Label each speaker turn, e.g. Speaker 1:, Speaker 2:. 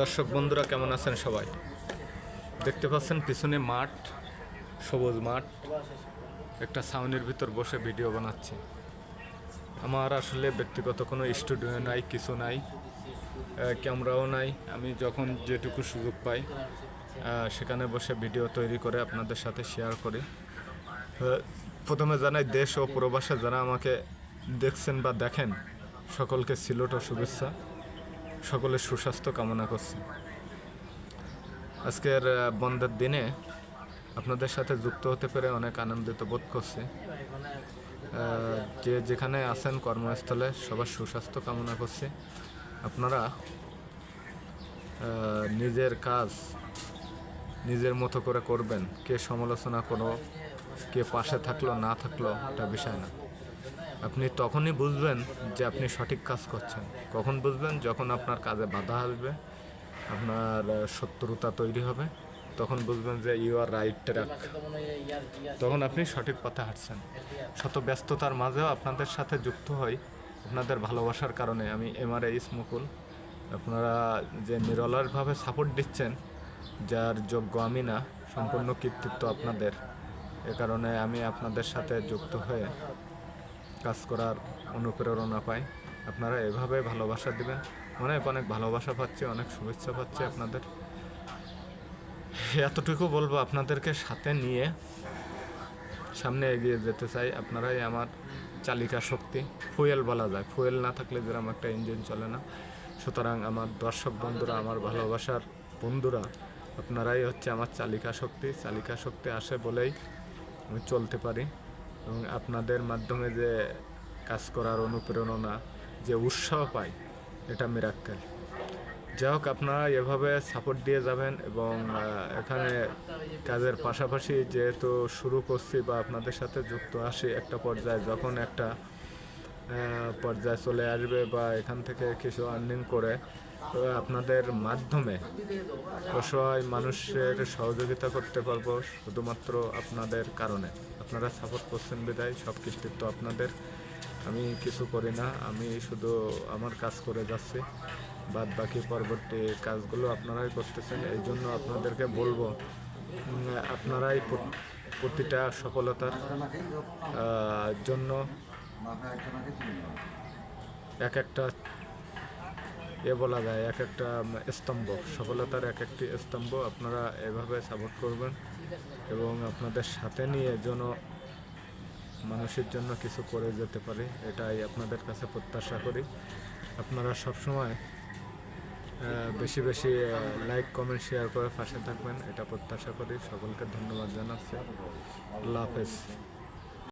Speaker 1: দর্শক বন্ধুরা, কেমন আছেন সবাই? দেখতে পাচ্ছেন পিছনে মাঠ, সবুজ মাঠ। একটা সাউনের ভিতর বসে ভিডিও বানাচ্ছি। আমার আসলে ব্যক্তিগত কোনো স্টুডিও নাই, কিছু নাই ক্যামেরাও নাই। আমি যখন যেটুকু সুযোগ পাই সেখানে বসে ভিডিও তৈরি করে আপনাদের সাথে শেয়ার করি। প্রথমে জানাই, দেশ ও প্রবাসে যারা আমাকে দেখছেন বা দেখেন, সকলকে সিলোট ও শুভেচ্ছা। সকলের সুস্বাস্থ্য কামনা করছি। আজকের বন্ধের দিনে আপনাদের সাথে যুক্ত হতে পেরে অনেক আনন্দিত বোধ করছি। যে যেখানে আছেন কর্মস্থলে সবার সুস্বাস্থ্য কামনা করছি। আপনারা নিজের কাজ নিজের মতো করে করবেন। কে সমালোচনা করো কে পাশে থাকল, না থাকল, এটা বিষয় না। আপনি তখনই বুঝবেন যে আপনি সঠিক কাজ করছেন। কখন বুঝবেন? যখন আপনার কাজে বাধা আসবে, আপনার শত্রুতা তৈরি হবে, তখন বুঝবেন যে ইউ আর রাইট ট্র্যাক তখন আপনি সঠিক পথে হাঁটছেন। শত ব্যস্ততার মাঝেও আপনাদের সাথে যুক্ত হই, আপনাদের ভালোবাসার কারণে। আমি এমআরএইস মুকুল আপনারা যে নিরলসভাবে সাপোর্ট দিচ্ছেন, যার যোগ্য আমি না, সম্পূর্ণ কৃতিত্ব আপনাদের। এ কারণে আমি আপনাদের সাথে যুক্ত হয়ে কাজ করার অনুপ্রেরণা পাই আপনারা এভাবে ভালোবাসা দিবেন। অনেক অনেক ভালোবাসা পাচ্ছি, অনেক শুভেচ্ছা পাচ্ছি আপনাদের। এতটুকু বলব আপনাদেরকে সাথে নিয়ে সামনে এগিয়ে যেতে চাই। আপনারাই আমার চালিকা শক্তি। ফুয়েল বলা যায়। ফুয়েল না থাকলে যেরকম একটা ইঞ্জিন চলে না। সুতরাং আমার দর্শক বন্ধুরা, আমার ভালোবাসার বন্ধুরা, আপনারাই হচ্ছে আমার চালিকা শক্তি। চালিকা শক্তি আসে বলেই আমি চলতে পারি। এবং আপনাদের মাধ্যমে যে কাজ করার অনুপ্রেরণা, যে উৎসাহ পাই, এটা মিরাক্কেল যাই হোক, আপনারা এভাবে সাপোর্ট দিয়ে যাবেন এবং এখানে কাজের পাশাপাশি যেহেতু শুরু করছি বা আপনাদের সাথে যুক্ত আসি একটা পর্যায়ে, যখন একটা পর্যায়ে চলে আসবে বা এখান থেকে কিছু আর্নিং করে আপনাদের মাধ্যমে অসহায় মানুষের সহযোগিতা করতে পারব শুধুমাত্র আপনাদের কারণে। আপনারা সাপোর্ট করছেন বিদায় সব কৃতিত্ব আপনাদের। আমি কিছু করি না, আমি শুধু আমার কাজ করে যাচ্ছি। বাদ বাকি পরবর্তী কাজগুলো আপনারাই করতেছেন, এই জন্য আপনাদেরকে বলব আপনারাই প্রতিটা সফলতার জন্য এক একটা এ বলা যায়, এক একটা স্তম্ভ, সফলতার এক একটি স্তম্ভ আপনারা এভাবে সাপোর্ট করবেন এবং আপনাদের সাথে নিয়ে যেন মানুষের জন্য কিছু করে যেতে পারি, এটাই আপনাদের কাছে প্রত্যাশা করি। আপনারা সবসময় বেশি বেশি লাইক কমেন্ট শেয়ার করে পাশে থাকবেন, এটা প্রত্যাশা করি। সকলকে ধন্যবাদ জানাচ্ছি। আল্লাহ হাফেজ।